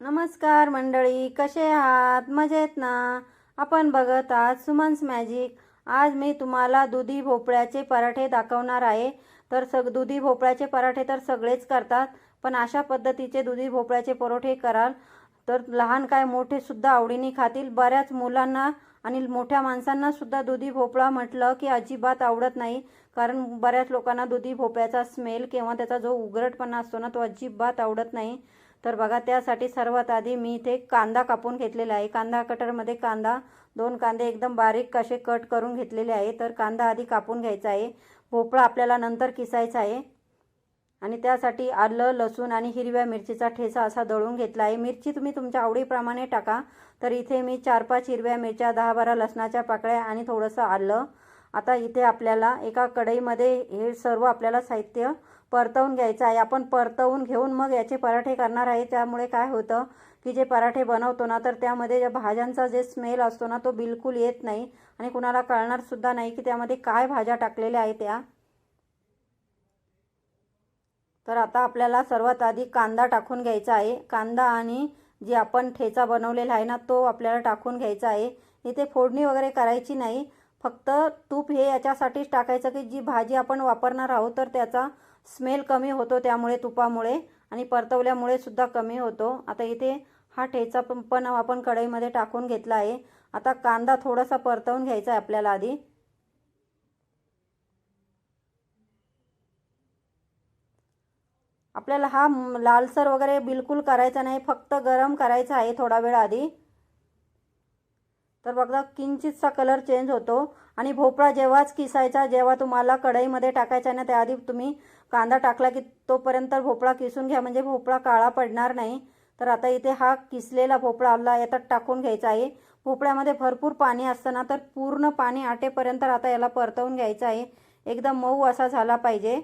नमस्कार मंडळी कसे आहात? मजेत ना? आपण बघत आहात सुमन्स मॅजिक. आज मी तुम्हाला दुधी भोपळ्याचे पराठे दाखवणार आहे. तर सग दुधी भोपळ्याचे पराठे तर सगळेच करतात पण अशा पद्धतीचे दुधी भोपळ्याचे परोठे कराल तर लहान काय मोठे सुद्धा आवडीने खातील. बऱ्याच मुलांना आणि मोठ्या माणसांना सुद्धा दुधी भोपळा म्हटलं की अजिबात आवडत नाही कारण बऱ्याच लोकांना दुधी भोपळ्याचा स्मेल किंवा त्याचा जो उघडटपणा असतो ना तो अजिबात आवडत नाही. तर बघा त्यासाठी सर्वात आधी मी इथे कांदा कापून घेतलेला आहे. कांदा कटरमध्ये कांदा दोन कांदे एकदम बारीक असे कट करून घेतलेले आहे. तर कांदा आधी कापून घ्यायचा आहे. भोपळा आपल्याला नंतर किसायचा आहे. आणि त्यासाठी आलं लसूण आणि हिरव्या मिरचीचा ठेचा असा दळून घेतला आहे. मिरची तुम्ही तुमच्या आवडीप्रमाणे टाका. तर इथे मी चार पाच हिरव्या मिरच्या दहा बारा लसणाच्या पाकळ्या आणि थोडंसं आलं. आता इथे आपल्याला एका कढईमध्ये हे सर्व आपल्याला साहित्य परतवून घ्यायचं आहे. आपण परतवून घेऊन मग याचे पराठे करणार आहे. त्यामुळे काय होतं की जे पराठे बनवतो ना तर त्यामध्ये ज्या भाज्यांचा जे स्मेल असतो ना तो बिलकुल येत नाही. आणि कुणाला कळणारसुद्धा नाही की त्यामध्ये काय भाज्या टाकलेल्या आहेत त्या. तर आता आपल्याला सर्वात आधी कांदा टाकून घ्यायचा आहे. कांदा आणि जे आपण ठेचा बनवलेला आहे ना तो आपल्याला टाकून घ्यायचा आहे. इथे फोडणी वगैरे करायची नाही. फक्त तूप हे याच्यासाठीच टाकायचं की जी भाजी आपण वापरणार आहोत तर त्याचा स्मेल कमी होतो त्यामुळे तुपामुळे आणि परतवल्यामुळे सुद्धा कमी होतो. आता इथे हा ठेचा पण पण आपण कढईमध्ये टाकून घेतला आहे. आता कांदा थोडासा परतवून घ्यायचा आहे आपल्याला आधी. आपल्याला हा लालसर वगैरे बिलकुल करायचा नाही फक्त गरम करायचा आहे थोडा वेळ आधी. तर बघा किंचितचा कलर चेंज होतो. आणि भोपळा जेव्हाच किसायचा जेव्हा तुम्हाला कढईमध्ये टाकायचा ना त्याआधी तुम्ही कांदा टाकला की तोपर्यंत भोपळा किसून घ्या. म्हणजे भोपळा काळा पडणार नाही. तर आता इथे हा किसलेला भोपळा आपला याच्यात टाकून घ्यायचा आहे. भोपळ्यामध्ये भरपूर पाणी असतं ना तर पूर्ण पाणी आटेपर्यंत आता याला परतवून घ्यायचं आहे. एकदम मऊ असा झाला पाहिजे.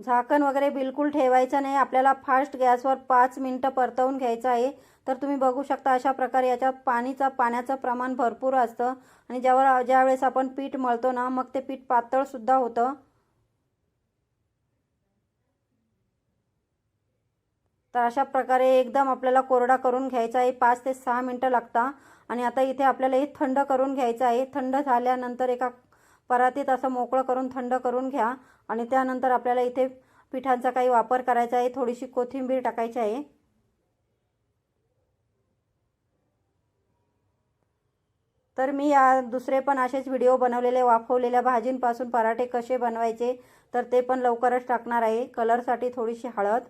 झाकण वगैरे बिलकुल ठेवायचं नाही. आपल्याला फास्ट गॅसवर पाच मिनटं परतवून घ्यायचं आहे. तर तुम्ही बघू शकता अशा प्रकारे याच्यात पाणीचा पाण्याचं प्रमाण भरपूर असतं. आणि ज्यावर ज्यावेळेस आपण पीठ मळतो ना मग ते पीठ पातळसुद्धा होतं. तर अशा प्रकारे एकदम आपल्याला कोरडा करून घ्यायचा आहे. पाच ते सहा मिनटं लागतात आणि आता इथे आपल्याला हे थंड करून घ्यायचं आहे. थंड झाल्यानंतर एका परातीत असं मोकळं करून थंड करून घ्या. आणि त्यानंतर आपल्याला इथे पिठांचा काही वापर करायचा आहे. थोडीशी कोथिंबीर टाकायची आहे. तर मी या दुसरे पण असेच व्हिडिओ बनवलेले वाफवलेल्या भाजींपासून पराठे कसे बनवायचे तर ते पण लवकरच टाकणार आहे. कलरसाठी थोडीशी हळद.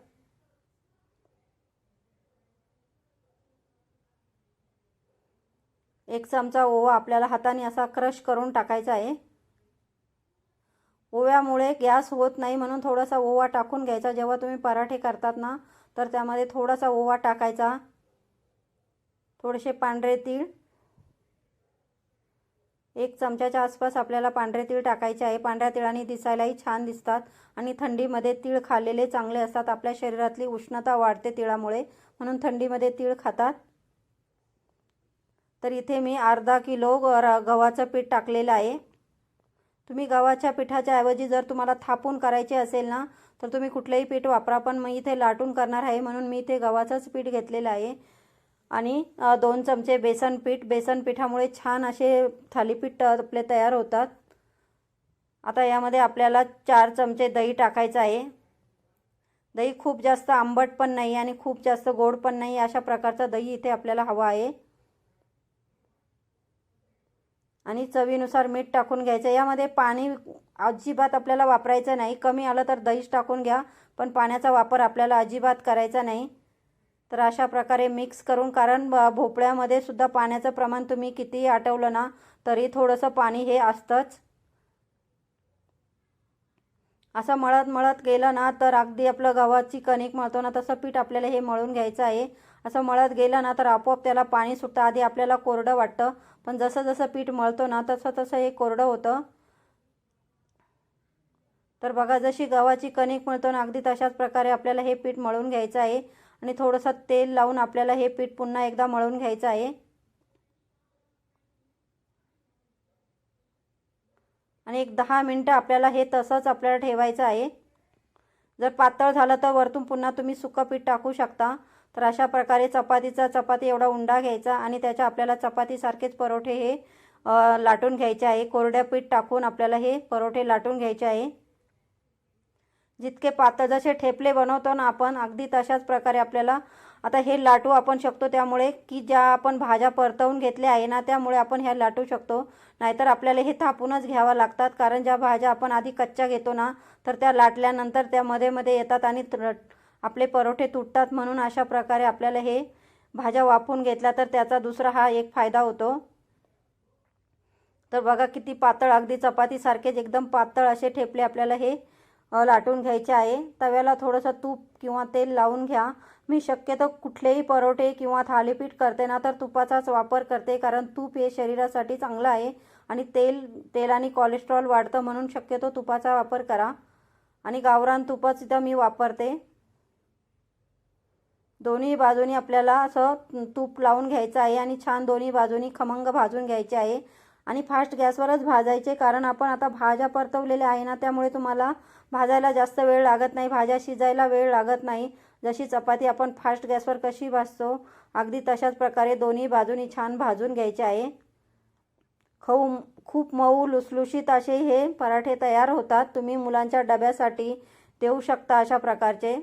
एक चमचा ओवा आपल्याला हाताने असा क्रश करून टाकायचा आहे. ओव्यामुळे गॅस होत नाही म्हणून थोडासा ओवा टाकून घ्यायचा. जेव्हा तुम्ही पराठे करतात ना तर त्यामध्ये थोडासा ओवा टाकायचा. थोडेसे पांढरे तीळ. एक चमच्याच्या आसपास आपल्याला पांढरे तीळ टाकायचे आहे. पांढऱ्या तिळाने दिसायलाही छान दिसतात आणि थंडीमध्ये तीळ खाल्लेले चांगले असतात. आपल्या शरीरातली उष्णता वाढते तिळामुळे म्हणून थंडीमध्ये तीळ खातात. तर इथे मी अर्धा किलो गव्हाचं पीठ टाकलेलं आहे. तुम्ही गव्हाच्या पिठाच्या ऐवजी जर तुम्हाला थापून करायचे असेल ना तर तुम्ही कुठलंही पीठ वापरा पण मी इथे लाटून करणार आहे म्हणून मी इथे गव्हाचंच पीठ घेतलेलं आहे. आणि दोन चमचे बेसन पीठ. बेसन पिठामुळे छान असे थालीपीठ आपले तयार होतात. आता यामध्ये आपल्याला चार चमचे दही टाकायचं आहे. दही खूप जास्त आंबट पण नाही आणि खूप जास्त गोड पण नाही अशा प्रकारचं दही इथे आपल्याला हवं आहे. आणि चवीनुसार मीठ टाकून घ्यायचं. यामध्ये पाणी अजिबात आपल्याला वापरायचं नाही. कमी आलं तर दहीच टाकून घ्या पण पाण्याचा वापर आपल्याला अजिबात करायचा नाही. तर अशा प्रकारे मिक्स करून कारण भोपळ्यामध्ये सुद्धा पाण्याचं प्रमाण तुम्ही कितीही आटवलं ना तरी थोडंसं पाणी हे असतंच. असं मळत मळत गेलं ना तर अगदी आपलं गव्हाची कणिक मळतो ना तसं पीठ आपल्याला हे मळून घ्यायचं आहे. असं मळत गेलं ना तर आपोआप त्याला पाणी सुटतं. आधी आपल्याला कोरडं वाटतं पण जसं जसं पीठ मळतो ना तसं तसं हे कोरडं होतं. तर बघा जशी गव्हाची कणिक मळतो ना अगदी तशाच प्रकारे आपल्याला हे पीठ मळून घ्यायचं आहे. आणि थोडंसं तेल लावून आपल्याला हे पीठ पुन्हा एकदा मळून घ्यायचं आहे. आणि एक दहा मिनटं आपल्याला हे तसंच आपल्याला ठेवायचं आहे. जर पातळ झालं तर वरतून पुन्हा तुम्ही सुकं पीठ टाकू शकता. तर अशा प्रकारे चपातीचा चपाती एवढा उंडा घ्यायचा आणि त्याच्या आपल्याला चपातीसारखेच परोठे हे लाटून घ्यायचे आहे. कोरड्या पीठ टाकून आपल्याला हे परोठे लाटून घ्यायचे आहे. जितके पातळ जसे ठेपले बनवतो ना आपण अगदी तशाच प्रकारे आपल्याला आता हे लाटू आपण शकतो. त्यामुळे की ज्या आपण भाज्या परतवून घेतल्या आहे ना त्यामुळे आपण ह्या लाटू शकतो. नाहीतर आपल्याला हे थापूनच घ्यावं लागतात. कारण ज्या भाज्या आपण आधी कच्च्या घेतो ना तर त्या लाटल्यानंतर त्या मध्ये मध्ये येतात आणि आपले परोठे तुटतात म्हणून अशा प्रकारे आपल्याला हे भाज्या वाफून घेतल्या तर त्याचा दुसरा हा एक फायदा होतो. तर बघा किती पातळ अगदी चपातीसारखेच एकदम पातळ असे ठेपले आपल्याला हे लाटून घ्यायचे आहे. तव्याला थोडंसं तूप किंवा तेल लावून घ्या. मी शक्यतो कुठलेही परोठे किंवा थालीपीठ करते ना तर तुपाचाच वापर करते कारण तूप हे शरीरासाठी चांगलं आहे आणि तेल तेलाने कोलेस्ट्रॉल वाढतं म्हणून शक्यतो तुपाचा वापर करा. आणि गावरान तुपच इथं मी वापरते. दोन्ही बाजूनी आपल्याला असं तूप लावून घ्यायचं आहे आणि छान दोन्ही बाजूनी खमंग भाजून घ्यायचे आहे. आणि फास्ट गॅसवरच भाजायचे कारण आपण आता भाज्या परतवलेल्या आहे ना त्यामुळे तुम्हाला भाजायला जास्त वेळ लागत नाही भाज्या शिजायला वेळ लागत नाही. जशी चपाती आपण फास्ट गॅसवर कशी भाजतो अगदी तशाच प्रकारे दोन्ही बाजूनी छान भाजून घ्यायचे आहे. खऊ खूप मऊ लुसलुशीत असे हे पराठे तयार होतात. तुम्ही मुलांच्या डब्यासाठी देऊ शकता अशा प्रकारचे.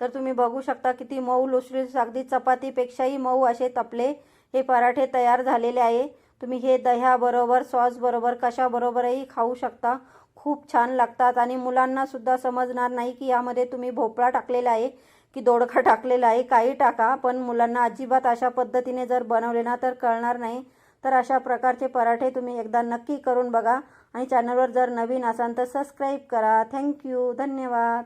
तर तुम्ही बघू शकता किती मऊ लुसलुशीत अगदी चपातीपेक्षाही मऊ असे तपले हे पराठे तयार झालेले आहे. तुम्ही हे दह्याबरोबर सॉसबरोबर कशाबरोबरही खाऊ शकता. खूप छान लागतात आणि मुलांनासुद्धा समजणार नाही की यामध्ये तुम्ही भोपळा टाकलेला आहे की दोडका टाकलेला आहे. काही टाका पण मुलांना अजिबात अशा पद्धतीने जर बनवले ना तर कळणार नाही. तर अशा प्रकारचे पराठे तुम्ही एकदा नक्की करून बघा आणि चॅनलवर जर नवीन असाल तर सबस्क्राईब करा. थँक्यू. धन्यवाद.